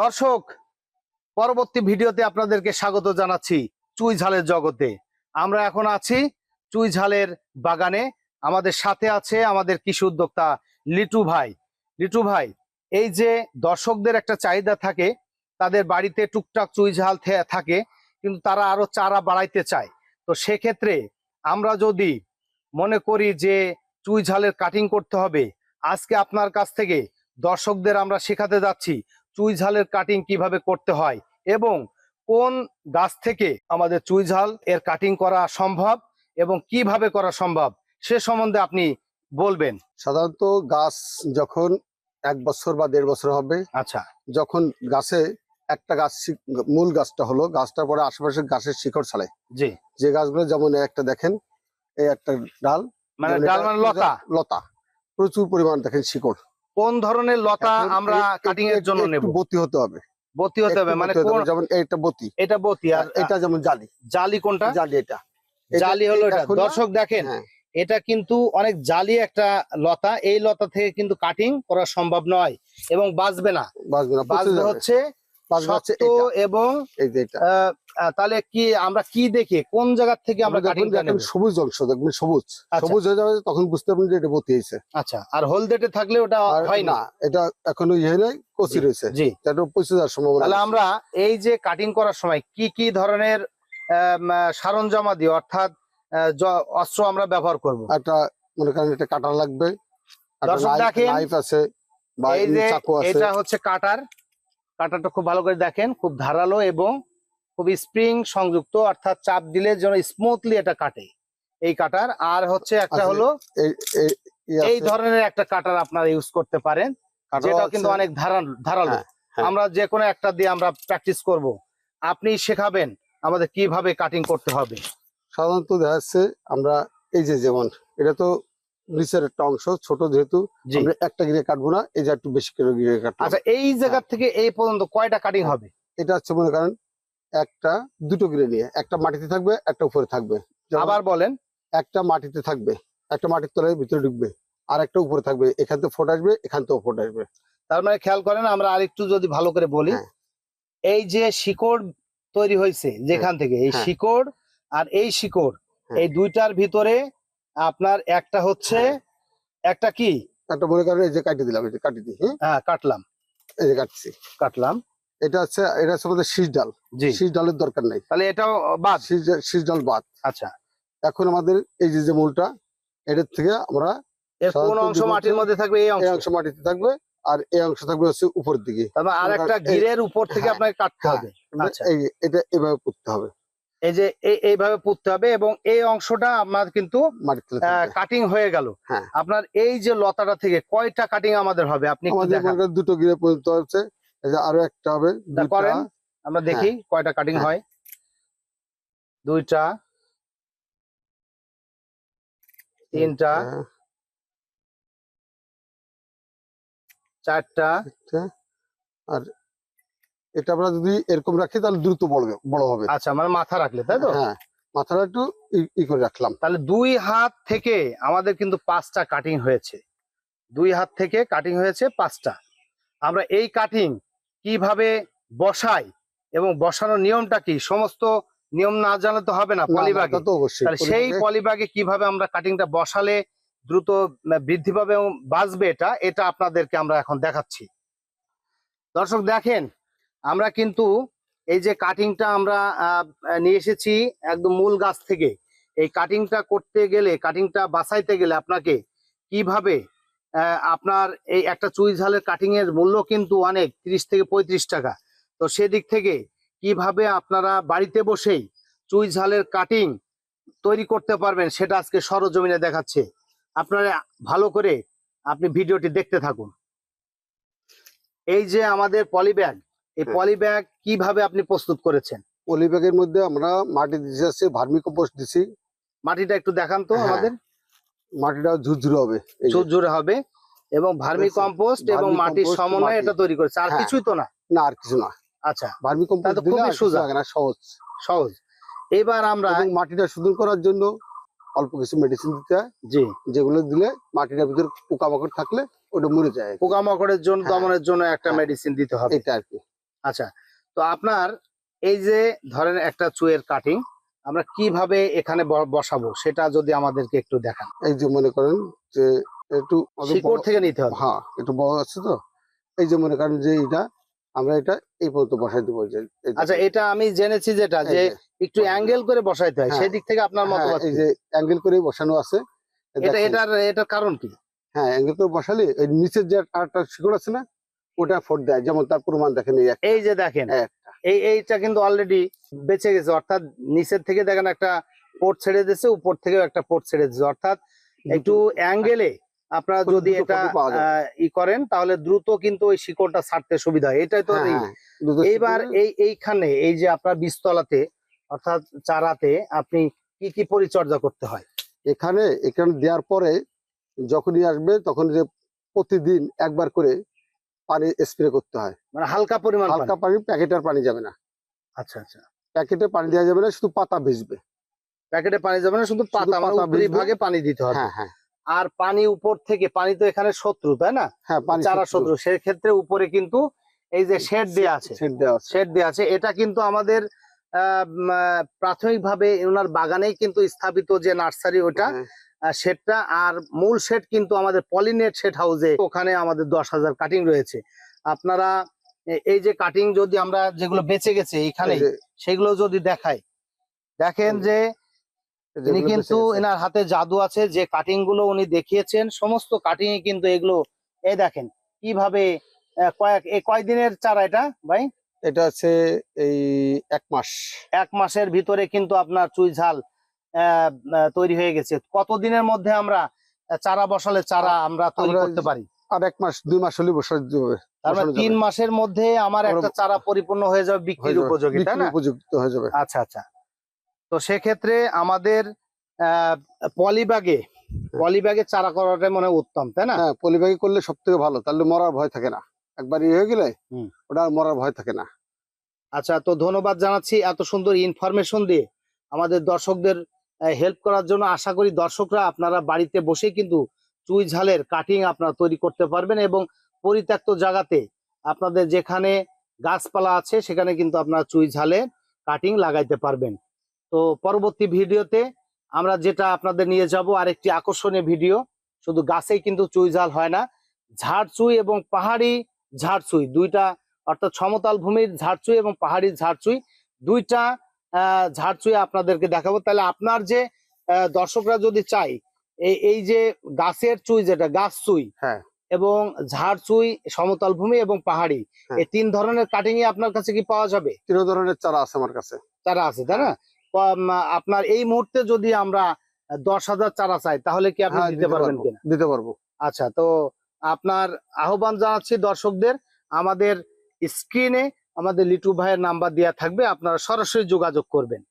দর্শক, পরবর্তী ভিডিওতে আপনাদেরকে স্বাগত জানাচ্ছি চুই ঝালের জগতে। আমরা এখন আছি চুই ঝালের বাগানে। আমাদের সাথে আছে আমাদের কৃষি উদ্যোক্তা লিটু ভাই। লিটু ভাই, এই যে দর্শকদের একটা চাহিদা থাকে, তাদের বাড়িতে টুকটাক চুই ঝাল থাকে, কিন্তু তারা আরও চারা বাড়াইতে চায়। তো সেক্ষেত্রে আমরা যদি মনে করি যে চুই ঝালের কাটিং করতে হবে, আজকে আপনার কাছ থেকে দর্শকদের আমরা শেখাতে যাচ্ছি চুই ঝালের কাটিং কীভাবে করতে হয় এবং কোন গাছ থেকে আমাদের চুই ঝাল এর কাটিং করা সম্ভব এবং কীভাবে করা সম্ভব সে সম্বন্ধে আপনি বলবেন। সাধারণত গাছ যখন এক বছর বা দেড় বছর হবে আচ্ছা। যখন গাছে একটা গাছ মূল গাছটা হলো গাছটার পরে আশেপাশে গাছের শিকড় ছাড়ে। জি। যে গাছগুলো যেমন একটা দেখেন এই একটা ডাল মানে ডাল মানে লতা? লতা। প্রচুর পরিমাণ দেখেন শিকড়। কোন ধরনের লতা আমরা কাটিং এর জন্য নেব? বতি হতে হবে। বতি হতে হবে মানে কোন যেমন এইটা বতি। এটা বতি আর এটা যেমন জালি। জালি কোনটা? জালি এটা। এটা- জালি হলো এটা। দর্শক দেখেন হ্যাঁ, এটা কিন্তু অনেক জালি একটা লতা। এই লতা থেকে কিন্তু কাটিং করা সম্ভব নয় এবং বাঁচবে না। বাঁচবে না বাঁচবে। হচ্ছে এটা, এবং তাহলে কি আমরা কি দেখে কোন জায়গা থেকে আমরা সবুজ অংশ দেখবেন সবুজ। আচ্ছা। সবুজ হয়ে যাবে তখন বুঝতে পারবেন যে এটা বতি হয়েছে। আচ্ছা আর হলদেটে থাকলে ওটা হয় না? এটা এখনও ইয়ে নাই কচি রয়েছে। জি। এটা পচে যাওয়ার সম্ভাবনা তাহলে আমরা এই যে কাটিং করার সময় কি কি ধরনের আম, আহ, সরঞ্জামা দিই অর্থাৎ আহ, অস্ত্র আমরা ব্যবহার করব? একটা মনে করেন এটা কাটার লাগবে। নাইফ আছে এটা হচ্ছে কাটার কাটারটা খুব ভালো করে দেখেন খুব ধারালো এবং খুব স্প্রিং সংযুক্ত অর্থাৎ চাপ দিলে যেন স্মুথলি এটা কাটে এই কাটার। আর হচ্ছে একটা আচ্ছা, হলো এই- ধরনের একটা কাটার আপনারা ইউজ করতে পারেন যেটা কিন্তু অনেক ধারালো হ্যাঁ, হ্যাঁ। আমরা যে কোনো একটা দিয়ে আমরা প্র্যাকটিস করব। আপনি শেখাবেন আমাদের কীভাবে কাটিং করতে হবে। সাধারণত দেখা যাচ্ছে আমরা এই যে যেমন এটা তো নিচের একটা অংশ ছোট যেহেতু একটা গিরে কাটবো না এই যে একটু বেশি করে গিরে কাটবো। আচ্ছা এই জায়গা থেকে এই পর্যন্ত কয়টা কাটিং হবে? এটা হচ্ছে মনে করেন একটা দুটো গিরে নিয়ে। একটা মাটিতে থাকবে একটা উপরে থাকবে। আবার বলেন। একটা মাটিতে থাকবে একটা মাটির তলায় ভিতরে ঢুকবে আর একটা উপরে থাকবে। এখান থেকে ফোট আসবে এখান থেকে ফোট আসবে। তার মানে খেয়াল করেন আমরা আরেকটু যদি ভালো করে বলি হ্যাঁ। এই যে শিকড় তৈরি হয়েছে যেখান থেকে এই হ্যাঁ। শিকড় আর এই শিকড় হ্যাঁ। এই দুইটার ভিতরে আপনার একটা হচ্ছে হ্যাঁ। একটা কি? একটা মনে করেন এই যে কাটি দিলাম এই যে কাটি দিই হ্যাঁ হ্যাঁ কাটলাম। এই যে কাটছি। কাটলাম। এটা হচ্ছে এটা হচ্ছে আমাদের শীষ ডাল। শীষ ডালের দরকার নেই। তাহলে এটাও বাদ? শীষ ডাল বাদ। আচ্ছা। এখন আমাদের এই যে যে মূলটা এটার থেকে আমরা কোন অংশ মাটির মধ্যে থাকবে? এই অংশ। মাটিতে থাকবে আর এই অংশ থাকবে হচ্ছে উপরের দিকে। তারপর আর একটা গিরের উপর থেকে হ্যাঁ, আপনাকে কাটতে হবে। আচ্ছা। এই এটা এভাবে করতে হবে। এই যে এইভাবে পুঁততে হবে এবং এই অংশটা আপনার কিন্তু কাটিং হয়ে গেল। হ্যাঁ। আপনার এই যে লতাটা থেকে কয়টা কাটিং আমাদের হবে? আপনি দুটো গিরে পর্যন্ত হচ্ছে। এই যে আরও একটা হবে করেন। আমরা দেখি কয়টা কাটিং হ্যাঁ। হয়। দুইটা তিনটা চারটা। আর এটা আমরা যদি এরকম রাখি তাহলে দ্রুত বড় বড় হবে। আচ্ছা মানে মাথা রাখলে তাই তো? হ্যাঁ মাথাটা একটু ই করে রাখলাম। তাহলে দুই হাত থেকে আমাদের কিন্তু পাঁচটা কাটিং হয়েছে। দুই হাত থেকে কাটিং হয়েছে পাঁচটা। আমরা এই কাটিং কীভাবে বসাই এবং বসানোর নিয়মটা কি? সমস্ত নিয়ম না জানলে তো হবে না পলিবাগে। সেই পলিবাগে কীভাবে আমরা কাটিংটা বসালে দ্রুত বৃদ্ধি পাবে এবং বাঁচবে এটা এটা আপনাদেরকে আমরা এখন দেখাচ্ছি। দর্শক দেখেন আমরা কিন্তু এই যে কাটিংটা আমরা আহ, নিয়ে এসেছি একদম মূল গাছ থেকে। এই কাটিংটা করতে গেলে কাটিংটা বাছাইতে গেলে আপনাকে কীভাবে আপনার এই একটা চুই ঝালের কাটিং এর মূল্য কিন্তু অনেক তিরিশ থেকে পঁয়ত্রিশ টাকা। তো সেদিক থেকে কীভাবে আপনারা বাড়িতে বসেই চুই ঝালের কাটিং তৈরি করতে পারবেন সেটা আজকে সরজমিনে দেখাচ্ছে। আপনারা ভালো করে আপনি ভিডিওটি দেখতে থাকুন। এই যে আমাদের পলিব্যাগ এই। পলিব্যাগ কীভাবে আপনি প্রস্তুত করেছেন? পলি ব্যাগের মধ্যে আমরা মাটি দিতে আছে ভার্মি কম্পোস্ট দিছি মাটিটা একটু দেখান তো হ্যাঁ, আমাদের। মাটিটা ঝুরঝুরে হবে ঝুরঝুরে হবে এবং ভার্মি কম্পোস্ট এবং মাটির সমন্বয়ে। এটা তৈরি করেছে। আর হ্যাঁ। কিছুই তো না। না আর কিছু না। আচ্ছা ভার্মি কম্পোস্ট খুবই সোজা। না সহজ। সহজ। এবার আমরা মাটিটা সুন্দর করার জন্য অল্প কিছু মেডিসিন দিতে হয় জি। যেগুলো দিলে মাটিটার ভিতরে পোকামাকড় থাকলে ওটা মরে যায় পোকামাকড়ের জন্য হ্যাঁ। দমনের জন্য একটা হ্যাঁ। মেডিসিন দিতে হবে। এটা আর কি। আচ্ছা তো আপনার এই যে ধরেন একটা চুয়ের কাটিং আমরা কীভাবে এখানে বসাবো সেটা যদি আমাদেরকে একটু দেখান। এই যে মনে করেন যে একটু শিকড় থেকে নিতে হবে। হ্যাঁ একটু বড় আছে তো? এই যে মনে করেন যে এটা আমরা এটা এই পর্যন্ত বসাই দেবো আচ্ছা এটা আমি জেনেছি যেটা যে একটু অ্যাঙ্গেল করে বসাইতে হয় হ্যাঁ। সেই দিক থেকে আপনার হ্যাঁ, মতামত এই যে অ্যাঙ্গেল করে বসানো আছে। এটা এটার এটার কারণ কি? হ্যাঁ অ্যাঙ্গেল করে বসালে এই নিচের যে আরেকটা শিকড় আছে না ওটা ফোট দেয় যেমন তার প্রমাণ দেখেন এই যে দেখেন হ্যাঁ। এই এইটা কিন্তু অলরেডি বেঁচে গেছে। অর্থাৎ নিচের থেকে দেখেন একটা পোর্ট ছেড়ে দিয়েছে উপর থেকেও একটা পোর্ট ছেড়ে দিয়েছে। অর্থাৎ একটু অ্যাঙ্গেলে আপনারা যদি এটা ই করেন তাহলে দ্রুত কিন্তু ওই শিকড়টা ছাড়তে সুবিধা হয়। এটাই তো হ্যাঁ, হ্যাঁ, এইবার এই এইখানে এই যে আপনার বীজতলাতে অর্থাৎ চারাতে আপনি কি কি পরিচর্যা করতে হয়? এখানে এখানে দেওয়ার পরে যখনই আসবে তখন যে প্রতিদিন একবার করে পানি স্প্রে করতে হয়। মানে হালকা পরিমাণ হালকা পানি? প্যাকেটের পানি যাবে না। আচ্ছা আচ্ছা। প্যাকেটে পানি দেওয়া যাবে না শুধু পাতা ভিজবে। প্যাকেটে পানি যাবে না শুধু পাতা মানে ভাগে পানি দিতে হবে। হ্যাঁ হ্যাঁ। আর পানি উপর থেকে পানি তো এখানে শত্রু তাই না? হ্যাঁ চারা শত্রু। সেক্ষেত্রে উপরে কিন্তু এই যে শেড দেওয়া আছে। শেড দেওয়া আছে। এটা কিন্তু আমাদের প্রাথমিক ভাবে ওনার বাগানেই কিন্তু স্থাপিত যে নার্সারি ওটা শেডটা আর মূল শেড কিন্তু আমাদের পলিনেট শেড হাউসে ওখানে আমাদের দশ হাজার কাটিং রয়েছে। আপনারা এই যে কাটিং যদি আমরা যেগুলো বেঁচে গেছে এখানে সেগুলো যদি দেখাই দেখেন যে তিনি কিন্তু এনার হাতে জাদু আছে যে কাটিংগুলো উনি দেখিয়েছেন সমস্ত কাটিং কিন্তু এগুলো এ দেখেন কীভাবে কয়েক এ কয়দিনের চারা এটা ভাই? এটা আছে এই এক মাস। এক মাসের ভিতরে কিন্তু আপনার চুই ঝাল তৈরি হয়ে গেছে। কতদিনের মধ্যে আমরা চারা বসালে চারা আমরা তৈরি করতে পারি? আর এক মাস দুই মাস হলে বসে মানে তিন মাসের মধ্যে আমার একটা চারা পরিপূর্ণ হয়ে যাবে হয়ে বিক্রির উপযোগী তাই না? উপযুক্ত হয়ে যাবে। আচ্ছা আচ্ছা। তো সেক্ষেত্রে আমাদের আহ, পলিব্যাগে পলিব্যাগে চারা করাটাই মনে হয় উত্তম তাই না? হ্যাঁ পলিব্যাগে করলে সব থেকে ভালো তাহলে মরার ভয় থাকে না। একবার ইয়ে হয়ে গেলে। ওটা আর মরার ভয় থাকে না। আচ্ছা তো ধন্যবাদ জানাচ্ছি এত সুন্দর ইনফরমেশন দিয়ে আমাদের দর্শকদের হেল্প করার জন্য আশা করি দর্শকরা আপনারা বাড়িতে বসে কিন্তু চুই ঝালের কাটিং আপনারা তৈরি করতে পারবেন এবং পরিত্যক্ত জায়গাতে আপনাদের যেখানে গাছপালা আছে সেখানে কিন্তু আপনারা চুই ঝালের কাটিং লাগাইতে পারবেন। তো পরবর্তী ভিডিওতে আমরা যেটা আপনাদের নিয়ে যাব, আরেকটি আকর্ষণীয় ভিডিও। শুধু গাছেই কিন্তু চুই ঝাল হয় না ঝাড়চুই এবং পাহাড়ি ঝাড়চুই দুইটা অর্থাৎ সমতল ভূমির ঝাড়চুই এবং পাহাড়ি ঝাড়চুই দুইটা আহ, ঝাড়চুই আপনাদেরকে দেখাবো। তাহলে আপনার যে দর্শকরা যদি চাই এই যে গাছের চুই যেটা গাছ চুই হ্যাঁ। এবং ঝাড়চুই সমতল ভূমি এবং পাহাড়ি হ্যাঁ। এই তিন ধরনের কাটিং আপনার কাছে কি পাওয়া যাবে? তিন ধরনের চারা আছে আমার কাছে। চারা আছে তাই না? আপনার এই মুহূর্তে যদি আমরা দশ হাজার চারা চাই তাহলে কি আপনি হ্যাঁ দিতে পারবেন কিনা? দিতে পারব। আচ্ছা তো আপনার আহ্বান জানাচ্ছি দর্শকদের আমাদের স্ক্রিনে আমাদের লিটু ভাইয়ের নাম্বার দেওয়া থাকবে আপনারা সরাসরি যোগাযোগ করবেন।